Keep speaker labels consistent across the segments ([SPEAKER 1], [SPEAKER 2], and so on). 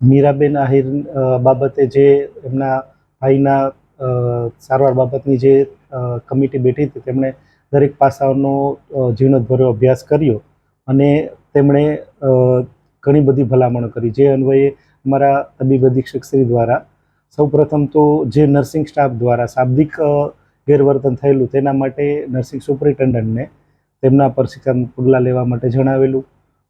[SPEAKER 1] મીરાબેન આહિર બાબતે જે એમના ભાઈના સારવાર બાબતની જે કમિટી બેઠી હતી તેમણે દરેક પાસાઓનો અ, અભ્યાસ કર્યો અને તેમણે ઘણી બધી ભલામણો કરી. જે અન્વયે અમારા તબીબ અધિક્ષક શ્રી દ્વારા સૌપ્રથમ તો જે નર્સિંગ સ્ટાફ દ્વારા શાબ્દિક ગેરવર્તન થયેલું તેના માટે નર્સિંગ સુપરિન્ટેન્ડન્ટને તેમના પર શિક્ષણ પગલાં લેવા માટે જણાવેલું.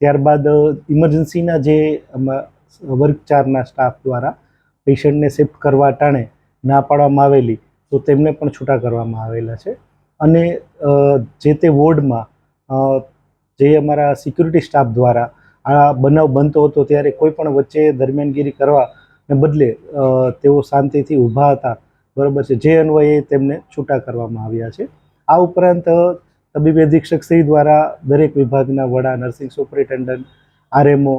[SPEAKER 1] ત્યારબાદ ઇમરજન્સીના જે વર્ગ ચારના સ્ટાફ દ્વારા પેશન્ટને શિફ્ટ કરવા ટાણે ના પાડવામાં આવેલી, તો તેમને પણ છૂટા કરવામાં આવેલા છે. અને જે તે વોર્ડમાં જે અમારા સિક્યુરિટી સ્ટાફ દ્વારા આ બનાવ બનતો હતો ત્યારે કોઈ પણ વચ્ચે દરમિયાનગીરી કરવાને બદલે તેઓ શાંતિથી ઊભા હતા, બરાબર છે. જે અન્વયે તેમને છૂટા કરવામાં આવ્યા છે. આ ઉપરાંત, તબીબી અધિક્ષક શ્રી દ્વારા દરેક વિભાગના વડા, નર્સિંગ સુપરિન્ટેન્ડન્ટ, આરએમઓ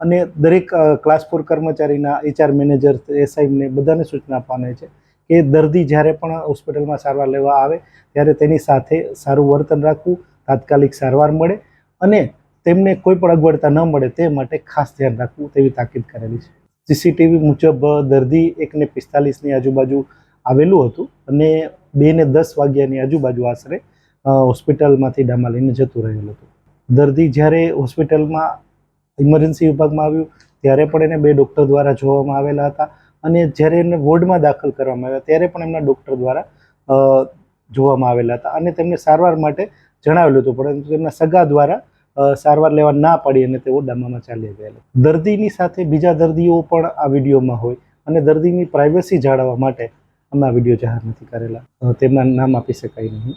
[SPEAKER 1] અને દરેક ક્લાસ ફોર કર્મચારીના એચઆર મેનેજર એસઆઈને બધાને સૂચના આપવાની છે કે દર્દી જ્યારે પણ હોસ્પિટલમાં સારવાર લેવા આવે, ત્યારે તેની સાથે સારું વર્તન રાખવું, તાત્કાલિક સારવાર મળે અને તેમને કોઈ પણ અગવડતા ન મળે તે માટે ખાસ ધ્યાન રાખવું તેવી તાકીદ કરેલી છે. સીસીટીવી મુજબ દર્દી એકને પિસ્તાલીસની આજુબાજુ આવેલું હતું અને બે ને દસ વાગ્યાની આજુબાજુ આશરે હોસ્પિટલમાંથી ડામા લઈને જતું રહેલું હતું. દર્દી જ્યારે હોસ્પિટલમાં ઇમરજન્સી વિભાગમાં આવ્યું, ત્યારે પણ એને બે ડૉક્ટર દ્વારા જોવામાં આવેલા હતા અને જ્યારે એને વોર્ડમાં દાખલ કરવામાં આવ્યા, ત્યારે પણ એમના ડૉક્ટર દ્વારા જોવામાં આવેલા હતા અને તેમને સારવાર માટે જણાવેલું હતું, પરંતુ તેમના સગા દ્વારા સારવાર લેવા ના પાડી અને તેઓ ડામામાં ચાલી ગયેલા. દર્દીની સાથે બીજા દર્દીઓ પણ આ વિડીયોમાં હોય અને દર્દીની પ્રાઇવસી જાળવવા માટે અમે આ વીડિયો જાહેર નથી કરેલા. તેમના નામ આપી શકાય નહીં.